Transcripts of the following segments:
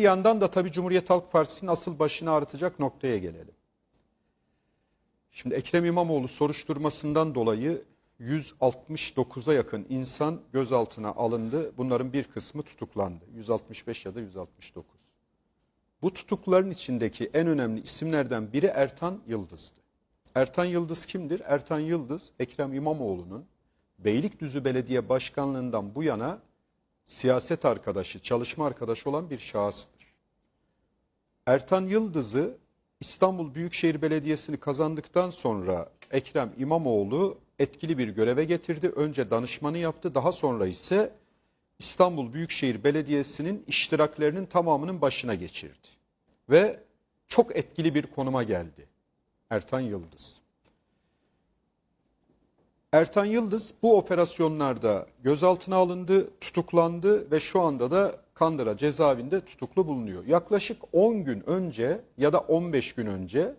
Bir yandan da tabii Cumhuriyet Halk Partisi'nin asıl başını ağrıtacak noktaya gelelim. Şimdi Ekrem İmamoğlu soruşturmasından dolayı 169'a yakın insan gözaltına alındı. Bunların bir kısmı tutuklandı. 165 ya da 169. Bu tutukların içindeki en önemli isimlerden biri Ertan Yıldız'dı. Ertan Yıldız kimdir? Ertan Yıldız Ekrem İmamoğlu'nun Beylikdüzü Belediye Başkanlığından bu yana siyaset arkadaşı, çalışma arkadaşı olan bir şahıstır. Ertan Yıldız'ı İstanbul Büyükşehir Belediyesi'ni kazandıktan sonra Ekrem İmamoğlu etkili bir göreve getirdi. Önce danışmanı yaptı, daha sonra ise İstanbul Büyükşehir Belediyesi'nin iştiraklerinin tamamının başına geçirdi. Ve çok etkili bir konuma geldi Ertan Yıldız. Ertan Yıldız bu operasyonlarda gözaltına alındı, tutuklandı ve şu anda da Kandıra cezaevinde tutuklu bulunuyor. Yaklaşık 10 gün önce ya da 15 gün önce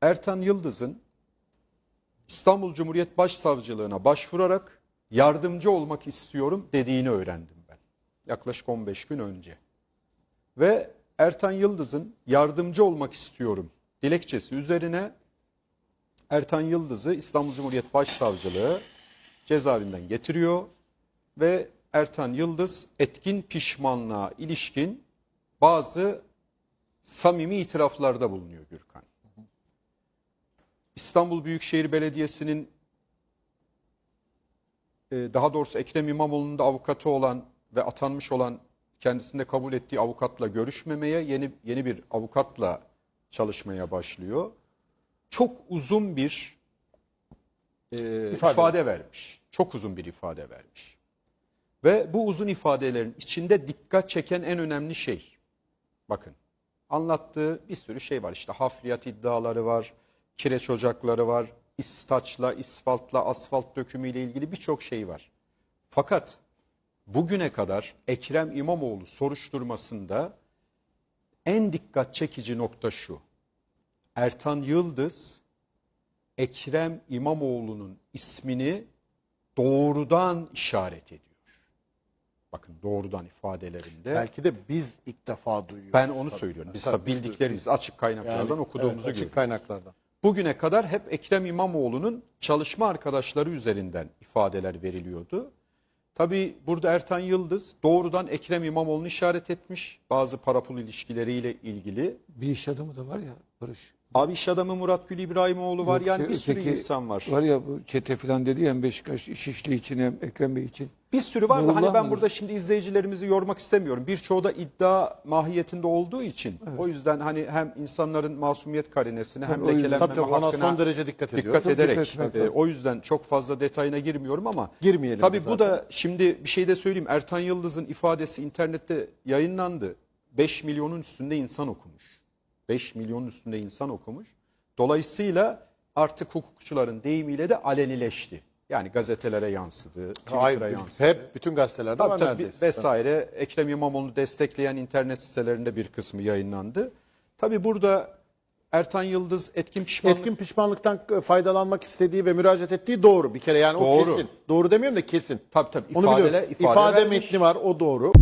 Ertan Yıldız'ın İstanbul Cumhuriyet Başsavcılığına başvurarak yardımcı olmak istiyorum dediğini öğrendim ben. Yaklaşık 15 gün önce. Ve Ertan Yıldız'ın yardımcı olmak istiyorum dilekçesi üzerine Ertan Yıldız'ı İstanbul Cumhuriyet Başsavcılığı cezaevinden getiriyor ve Ertan Yıldız etkin pişmanlığa ilişkin bazı samimi itiraflarda bulunuyor Gürkan. İstanbul Büyükşehir Belediyesi'nin e, daha doğrusu Ekrem İmamoğlu'nun da avukatı olan ve atanmış olan kendisinde kabul ettiği avukatla görüşmemeye yeni yeni bir avukatla çalışmaya başlıyor. Çok uzun bir e, İfade. ifade vermiş. Çok uzun bir ifade vermiş. Ve bu uzun ifadelerin içinde dikkat çeken en önemli şey. Bakın anlattığı bir sürü şey var. İşte hafriyat iddiaları var, kireç ocakları var, istaçla, isfaltla, asfalt dökümüyle ilgili birçok şey var. Fakat bugüne kadar Ekrem İmamoğlu soruşturmasında en dikkat çekici nokta şu. Ertan Yıldız Ekrem İmamoğlu'nun ismini doğrudan işaret ediyor. Bakın doğrudan ifadelerinde. Belki de biz ilk defa duyuyoruz. ben onu tabii. söylüyorum. Biz Tabii, tabii bildiklerimiz açık kaynaklardan Yani, okuduğumuzu evet, açık görüyoruz. kaynaklardan. Bugüne kadar hep Ekrem İmamoğlu'nun çalışma arkadaşları üzerinden ifadeler veriliyordu. Tabii burada Ertan Yıldız doğrudan Ekrem İmamoğlu'nu işaret etmiş bazı parapul ilişkileriyle ilgili. Bir iş adamı da var ya Barış. Abi iş adamı Murat Gül İbrahimoğlu var Yok, yani şey, bir sürü öteki insan var. Var ya bu çete falan dedi ya hem Beşiktaş Şişli için hem Ekrem Bey için. Bir sürü var da hani ben mıdır? burada şimdi izleyicilerimizi yormak istemiyorum. Birçoğu da iddia mahiyetinde olduğu için o yüzden hani hem insanların masumiyet karinesine hem Tabii, lekelenmeme Tabii tabii ona hakkına son derece dikkat ediyor. dikkat Çok ederek dikkat e, lazım. o yüzden çok fazla detayına girmiyorum ama Girmeyelim tabii bu da şimdi bir şey de söyleyeyim Ertan Yıldız'ın ifadesi internette yayınlandı. 5 milyonun üstünde insan okumuş. 5 milyonun üstünde insan okumuş. Dolayısıyla artık hukukçuların deyimiyle de alenileşti. Yani gazetelere yansıdı, Twitter'a Hayır, yansıdı. hep bütün gazetelerde Tabii var tabii neredeyse. vesaire Ekrem İmamoğlu'nu destekleyen internet sitelerinde bir kısmı yayınlandı. Tabii burada Ertan Yıldız etkin pişmanlık Etkin pişmanlıktan faydalanmak istediği ve müracaat ettiği doğru bir kere yani o Doğru. kesin. Doğru demiyorum da kesin. tabii tabii Onu ifadele, biliyoruz. ifade İfade vermiş. metni var o doğru.